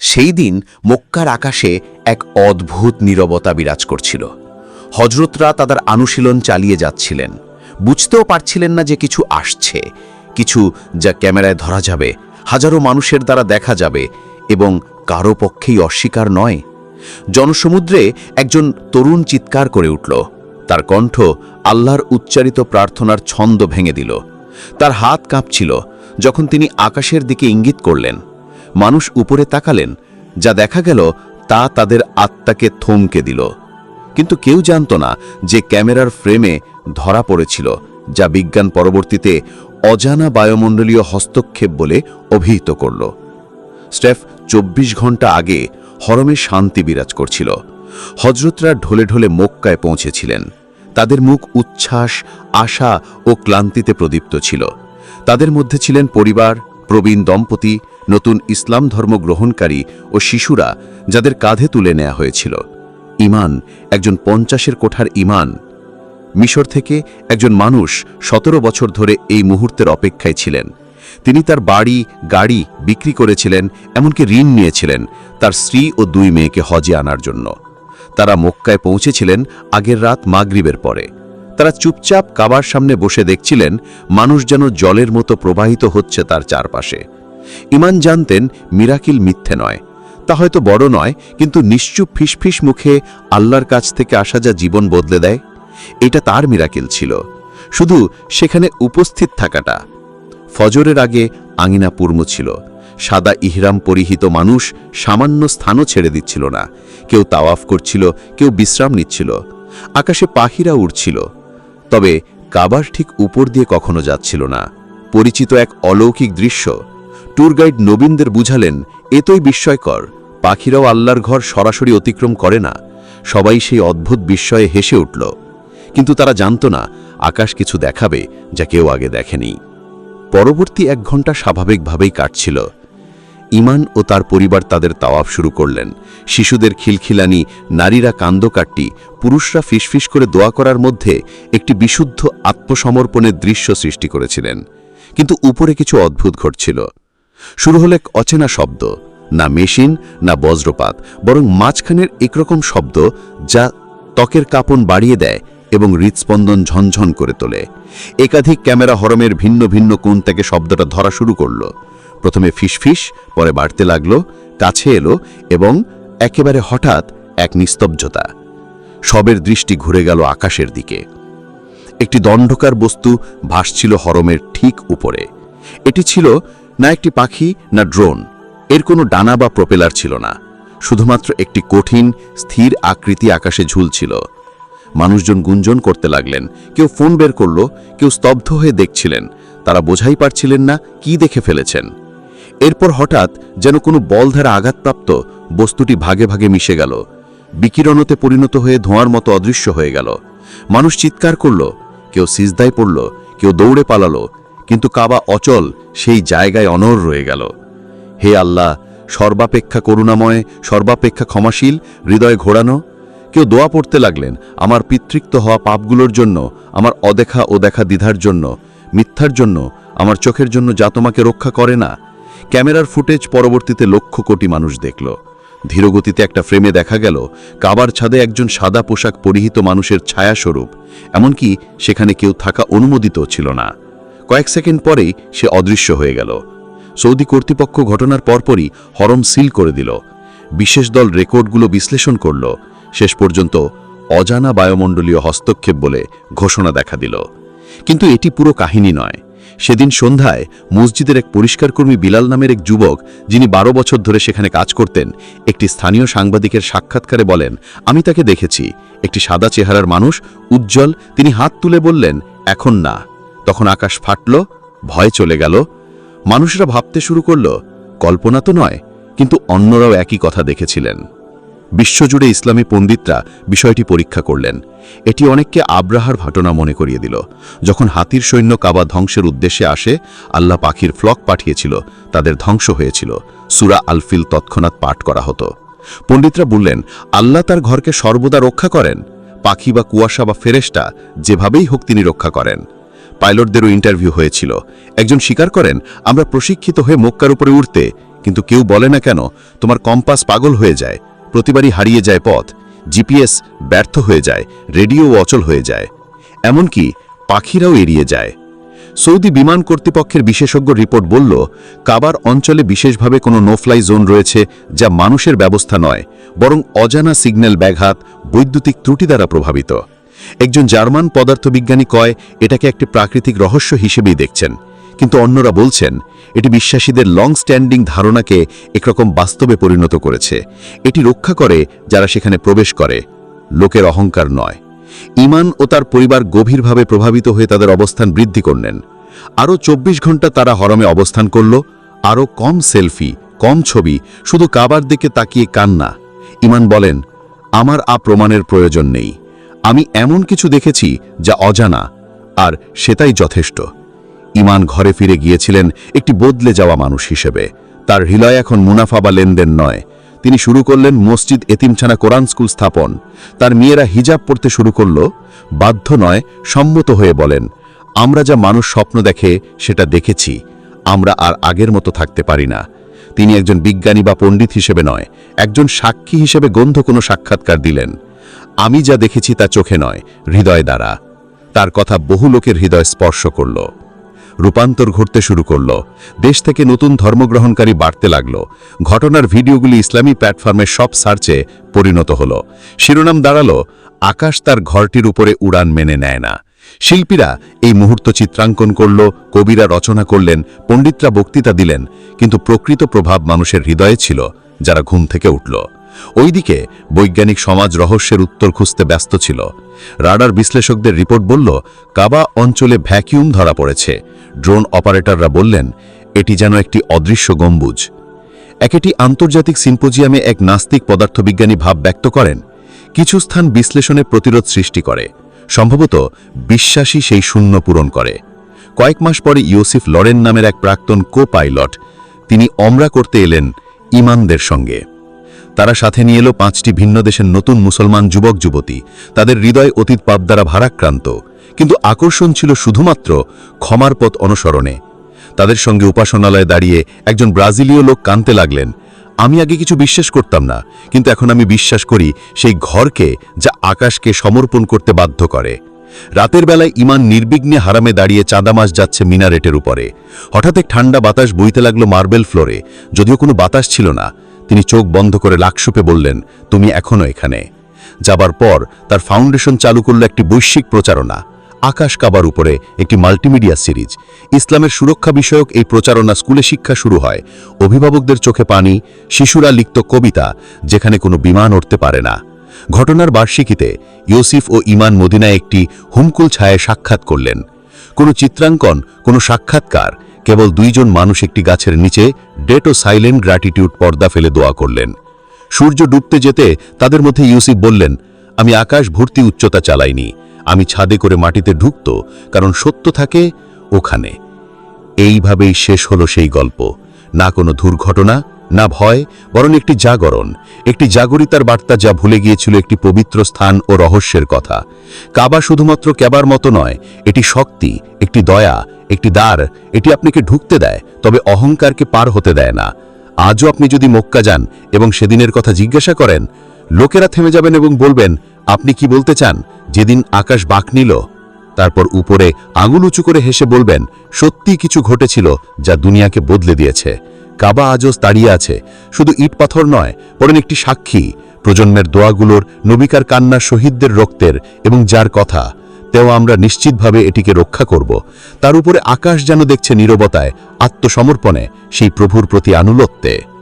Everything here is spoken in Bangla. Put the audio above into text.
সেই দিন মক্কার আকাশে এক অদ্ভুত নীরবতা বিরাজ করছিল। হজরতরা তাদের অনুশীলন চালিয়ে যাচ্ছিলেন। বুঝতেও পারছিলেন না যে কিছু আসছে, কিছু যা ক্যামেরায় ধরা যাবে, হাজারো মানুষের দ্বারা দেখা যাবে এবং কারও পক্ষেই অস্বীকার নয়। জনসমুদ্রে একজন তরুণ চিৎকার করে উঠল। তার কণ্ঠ আল্লাহর উচ্চারিত প্রার্থনার ছন্দ ভেঙে দিল। তার হাত কাঁপছিল, যখন তিনি আকাশের দিকে ইঙ্গিত করলেন। মানুষ উপরে তাকালেন, যা দেখা গেল তা তাদের আত্মাকে থমকে দিল। কিন্তু কেউ জানত না যে ক্যামেরার ফ্রেমে ধরা পড়েছিল, যা বিজ্ঞান পরবর্তীতে অজানা বায়ুমণ্ডলীয় হস্তক্ষেপ বলে অভিহিত করল। স্টেফ চব্বিশ ঘণ্টা আগে হরমে শান্তি বিরাজ করছিল। হজরতরা ঢলে ঢলে মক্কায় পৌঁছেছিলেন। তাদের মুখ উচ্ছ্বাস, আশা ও ক্লান্তিতে প্রদীপ্ত ছিল। তাদের মধ্যে ছিলেন পরিবার, প্রবীণ দম্পতি নতুন ইসলাম ধর্ম গ্রহণকারী ও শিশুরা যাদের কাঁধে তুলে নেওয়া হয়েছিল। ইমান একজন পঞ্চাশের কোঠার ইমান। মিশর থেকে একজন মানুষ সতেরো বছর ধরে এই মুহূর্তের অপেক্ষায় ছিলেন। তিনি তার বাড়ি, গাড়ি বিক্রি করেছিলেন, এমনকি ঋণ নিয়েছিলেন তার স্ত্রী ও দুই মেয়েকে হজে আনার জন্য। তারা মক্কায় পৌঁছেছিলেন আগের রাত মাগরিবের পরে। তারা চুপচাপ কাবার সামনে বসে দেখছিলেন মানুষ যেন জলের মতো প্রবাহিত হচ্ছে তার চারপাশে। ইমান জানতেন মিরাকিল মিথ্যে নয়। তা হয়তো বড় নয়, কিন্তু নিশ্চুপ ফিসফিস মুখে আল্লাহর কাছ থেকে আসা যা জীবন বদলে দেয়, এটা তার মিরাকিল ছিল। শুধু সেখানে উপস্থিত থাকাটা। ফজরের আগে আঙিনা পূর্ণ ছিল। সাদা ইহরাম পরিহিত মানুষ সামান্য স্থানও ছেড়ে দিচ্ছিল না। কেউ তাওয়াফ করছিল, কেউ বিশ্রাম নিচ্ছিল। আকাশে পাখিরা উড়ছিল। তবে কাবার ঠিক উপর দিয়ে কখনো যাচ্ছিল না। পরিচিত এক অলৌকিক দৃশ্য। ট্যুর গাইড নবীনদের বুঝালেন, এতই বিস্ময়কর, পাখিরাও আল্লাহর ঘর সরাসরি অতিক্রম করে না, সবাই সেই অদ্ভুত বিস্ময়ে হেসে উঠল। কিন্তু তারা জানত না, আকাশ কিছু দেখাবে যা কেউ আগে দেখেনি। পরবর্তী এক ঘণ্টা স্বাভাবিকভাবেই কাটছিল। ইমান ও তার পরিবার তাদের তাওয়াফ শুরু করলেন। শিশুদের খিলখিলানি, নারীরা কান্দকাট্টি, পুরুষরা ফিসফিস করে দোয়া করার মধ্যে একটি বিশুদ্ধ আত্মসমর্পণের দৃশ্য সৃষ্টি করেছিলেন। কিন্তু উপরে কিছু অদ্ভুত ঘটছিল। শুরু হল এক অচেনা শব্দ, না মেশিন, না বজ্রপাত, বরং মাঝখানের একরকম শব্দ যা ত্বকের কাপন বাড়িয়ে দেয় এবং হৃৎস্পন্দন ঝনঝন করে তোলে। একাধিক ক্যামেরা হরমের ভিন্ন ভিন্ন কোণ থেকে শব্দটা ধরা শুরু করল। প্রথমে ফিসফিস, পরে বাড়তে লাগল, কাছে এলো এবং একেবারে হঠাৎ এক নিস্তব্ধতা। সবের দৃষ্টি ঘুরে গেল আকাশের দিকে। একটি দণ্ডকার বস্তু ভাসছিল হরমের ঠিক উপরে। এটি ছিল না একটি পাখি, না ড্রোন। এর কোনো ডানা বা প্রপেলার ছিল না। শুধুমাত্র একটি কঠিন, স্থির আকৃতি আকাশে ঝুলছিল। মানুষজন গুঞ্জন করতে লাগলেন। কেউ ফোন বের করল, কেউ স্তব্ধ হয়ে দেখছিলেন। তারা বোঝাই পারছিলেন না কি দেখে ফেলেছেন। এরপর হঠাৎ যেন কোনো বল ধারা আঘাতপ্রাপ্ত বস্তুটি ভাগে ভাগে মিশে গেল। বিকিরণতে পরিণত হয়ে ধোঁয়ার মতো অদৃশ্য হয়ে গেল। মানুষ চিৎকার করল, কেউ সিজদায় পড়ল, কেউ দৌড়ে পালালো কিন্তু কাবা অচল, সেই জায়গায় অনর রয়ে গেল। হে আল্লাহ, সর্বাপেক্ষা করুণাময়, সর্বাপেক্ষা ক্ষমাশীল, হৃদয় ঘোরানো। কেউ দোয়া পড়তে লাগলেন, আমার পিতৃক্ত হওয়া পাপগুলোর জন্য, আমার অদেখা ও দেখা দ্বিধার জন্য, মিথ্যার জন্য, আমার চোখের জন্য যা তোমাকে রক্ষা করে না। ক্যামেরার ফুটেজ পরবর্তীতে লক্ষ কোটি মানুষ দেখল। ধীরগতিতে একটা ফ্রেমে দেখা গেল, কাবার ছাদে একজন সাদা পোশাক পরিহিত মানুষের ছায়াস্বরূপ, এমনকি সেখানে কেউ থাকা অনুমোদিত ছিল না। কয়েক সেকেন্ড পরেই সে অদৃশ্য হয়ে গেল। সৌদি কর্তৃপক্ষ ঘটনার পরপরই হরম সিল করে দিল। বিশেষ দল রেকর্ডগুলো বিশ্লেষণ করল। শেষ পর্যন্ত অজানা বায়ুমণ্ডলীয় হস্তক্ষেপ বলে ঘোষণা দেখা দিল। কিন্তু এটি পুরো কাহিনী নয়। সেদিন সন্ধ্যায় মসজিদের এক পরিষ্কারকর্মী বিলাল নামের এক যুবক, যিনি বারো বছর ধরে সেখানে কাজ করতেন, একটি স্থানীয় সাংবাদিকের সাক্ষাৎকারে বলেন, আমি তাকে দেখেছি। একটি সাদা চেহারার মানুষ, উজ্জ্বল, তিনি হাত তুলে বললেন, এখন না। তখন আকাশ ফাটল, ভয় চলে গেল। মানুষরা ভাবতে শুরু করল, কল্পনা তো নয়, কিন্তু অন্যরাও একই কথা দেখেছিলেন। বিশ্বজুড়ে ইসলামী পণ্ডিতরা বিষয়টি পরীক্ষা করলেন। এটি অনেককে আব্রাহার ঘটনা মনে করিয়ে দিল। যখন হাতির সৈন্য কাবা ধ্বংসের উদ্দেশ্যে আসে, আল্লাহ পাখির ফ্লক পাঠিয়েছিল, তাদের ধ্বংস হয়েছিল। সুরা আলফিল তৎক্ষণাৎ পাঠ করা হতো। পণ্ডিতরা বললেন, আল্লাহ তার ঘরকে সর্বদা রক্ষা করেন। পাখি বা কুয়াশা বা ফেরেস্টা যেভাবেই হোক তিনি রক্ষা করেন। পাইলটদেরও ইন্টারভিউ হয়েছিল। একজন স্বীকার করেন, আমরা প্রশিক্ষিত হয়ে মক্কার উপরে উঠতে, কিন্তু কেউ বলে না কেন, তোমার কম্পাস পাগল হয়ে যায়, প্রতিবারই হারিয়ে যায় পথ, জিপিএস ব্যর্থ হয়ে যায় রেডিও অচল হয়ে যায়, এমনকি পাখিরাও এড়িয়ে যায়। সৌদি বিমান কর্তৃপক্ষের বিশেষজ্ঞ রিপোর্ট বলল, কাবার অঞ্চলে বিশেষভাবে কোনো নোফ্লাই জোন রয়েছে যা মানুষের ব্যবস্থা নয়, বরং অজানা সিগন্যাল ব্যাঘাত, বৈদ্যুতিক ত্রুটি দ্বারা প্রভাবিত। একজন জার্মান পদার্থবিজ্ঞানী কয়, এটাকে একটি প্রাকৃতিক রহস্য হিসেবেই দেখছেন। কিন্তু অন্যরা বলছেন, এটি বিশ্বাসীদের লং স্ট্যান্ডিং ধারণাকে একরকম বাস্তবে পরিণত করেছে। এটি রক্ষা করে যারা সেখানে প্রবেশ করে। লোকের অহংকার নয়। ইমান ও তার পরিবার গভীরভাবে প্রভাবিত হয়ে তাদের অবস্থান বৃদ্ধি করলেন। আরও চব্বিশ ঘণ্টা তারা হরমে অবস্থান করল। আরও কম সেলফি, কম ছবি, শুধু কাবার দিকে তাকিয়ে কান্না। ইমান বলেন, আমার আ প্রমাণের প্রয়োজন নেই। আমি এমন কিছু দেখেছি যা অজানা, আর সেটাই যথেষ্ট। ইমান ঘরে ফিরে গিয়েছিলেন একটি বদলে যাওয়া মানুষ হিসেবে। তার হৃদয় এখন মুনাফা বা লেনদেন নয়। তিনি শুরু করলেন মসজিদ এতিমছানা কোরআন স্কুল স্থাপন। তার মেয়েরা হিজাব পড়তে শুরু করল। বাধ্য নয়, সম্মত হয়ে বলেন, আমরা যা মানুষ স্বপ্ন দেখে, সেটা দেখেছি। আমরা আর আগের মতো থাকতে পারি না। তিনি একজন বিজ্ঞানী বা পণ্ডিত হিসেবে নয়, একজন সাক্ষী হিসেবে গন্ধ কোনো সাক্ষাৎকার দিলেন। আমি যা দেখেছি তা চোখে নয়, হৃদয় দ্বারা। তার কথা বহু লোকের হৃদয় স্পর্শ করল। রূপান্তর ঘটতে শুরু করল। দেশ থেকে নতুন ধর্মগ্রহণকারী বাড়তে লাগল। ঘটনার ভিডিওগুলি ইসলামী প্ল্যাটফর্মের সব সার্চে পরিণত হল। শিরোনাম দাঁড়াল, আকাশ তার ঘরটির উপরে উড়ান মেনে নেয় না। শিল্পীরা এই মুহূর্ত চিত্রাঙ্কন করল, কবিরা রচনা করলেন, পণ্ডিতরা বক্তৃতা দিলেন, কিন্তু প্রকৃত প্রভাব মানুষের হৃদয়ে ছিল, যারা ঘুম থেকে উঠল। ওইদিকে বৈজ্ঞানিক সমাজ রহস্যের উত্তর খুঁজতে ব্যস্ত ছিল। রাডার বিশ্লেষকদের রিপোর্ট বলল, কাবা অঞ্চলে ভ্যাকিউম ধরা পড়েছে। ড্রোন অপারেটররা বললেন, এটি যেন একটি অদৃশ্য গম্বুজ। একটি আন্তর্জাতিক সিম্পোজিয়ামে এক নাস্তিক পদার্থবিজ্ঞানী ভাব ব্যক্ত করেন। কিছু স্থান বিশ্লেষণে প্রতিরোধ সৃষ্টি করে। সম্ভবত বিশ্বাসী সেই শূন্য পূরণ করে। কয়েক মাস পরে ইউসিফ লরেন নামের এক প্রাক্তন কো পাইলট তিনি অমরা করতে এলেন ইমানদের সঙ্গে। তারা সাথে নিয়ে এলো পাঁচটি ভিন্ন দেশের নতুন মুসলমান যুবক, যুবতী। তাদের হৃদয় অতীত পাপ দ্বারা ভারাক্রান্ত। কিন্তু আকর্ষণ ছিল শুধুমাত্র ক্ষমার পথ অনুসরণে। তাদের সঙ্গে উপাসনালয়ে দাঁড়িয়ে একজন ব্রাজিলীয় লোক কানতে লাগলেন। আমি আগে কিছু বিশ্বাস করতাম না, কিন্তু এখন আমি বিশ্বাস করি সেই ঘরকে যা আকাশকে সমর্পণ করতে বাধ্য করে। রাতের বেলায় ইমান নির্বিঘ্নে হারামে দাঁড়িয়ে চাঁদা মাছ যাচ্ছে মিনারেটের উপরে। হঠাৎ এক ঠান্ডা বাতাস বইতে লাগল মার্বেল ফ্লোরে, যদিও কোনো বাতাস ছিল না। তিনি চোখ বন্ধ করে লাকসুপে বললেন, তুমি এখনও এখানে। যাবার পর তার ফাউন্ডেশন চালু করল একটি বৈশ্বিক প্রচারণা, আকাশ কাবার উপরে একটি মাল্টিমিডিয়া সিরিজ। ইসলামের সুরক্ষা বিষয়ক এই প্রচারণা স্কুলে শিক্ষা শুরু হয়। অভিভাবকদের চোখে পানি, শিশুরা লিখত কবিতা, যেখানে কোনো বিমান উঠতে পারে না। ঘটনার বার্ষিকীতে ইউসিফ ও ইমান মদিনায় একটি হুমকুল ছায়ে সাক্ষাৎ করলেন। কোনো চিত্রাঙ্কন, কোনো সাক্ষাৎকার কেবল দুইজন মানুষ একটি গাছের নিচে ডেট সাইলেন্ট গ্র্যাটিটিউড পর্দা ফেলে দোয়া করলেন। সূর্য ডুবতে যেতে তাদের মধ্যে ইউসিফ বললেন, আমি আকাশ ভর্তি উচ্চতা চালাইনি, আমি ছাদে করে মাটিতে ঢুকত, কারণ সত্য থাকে ওখানে। এইভাবেই শেষ হলো সেই গল্প। না কোনো দুর্ঘটনা না ভয়, বরং একটি জাগরণ, একটি জাগরিতার বার্তা যা ভুলে গিয়েছিল একটি পবিত্র স্থান ও রহস্যের কথা। কাবা শুধুমাত্র ক্যাবার মতো নয়, এটি শক্তি, একটি দয়া, একটি দ্বার, এটি আপনাকে ঢুকতে দেয়, তবে অহংকারকে পার হতে দেয় না। আজও আপনি যদি মক্কা যান এবং সেদিনের কথা জিজ্ঞাসা করেন, লোকেরা থেমে যাবেন এবং বলবেন, আপনি কি বলতে চান? যেদিন আকাশ বাঁক নিল, তারপর উপরে আঙুল উঁচু করে হেসে বলবেন সত্যি কিছু ঘটেছিল যা দুনিয়াকে বদলে দিয়েছে কাবা আজও দাঁড়িয়ে আছে। শুধু ইট পাথর নয়, বরং একটি সাক্ষী। প্রজন্মের দোয়াগুলোর নবিকার কান্না শহীদদের রক্তের এবং যার কথা, তেও আমরা নিশ্চিতভাবে এটিকে রক্ষা করব। তার উপরে আকাশ যেন দেখছে নিরবতায়, আত্মসমর্পণে সেই প্রভুর প্রতি আনুলত্বে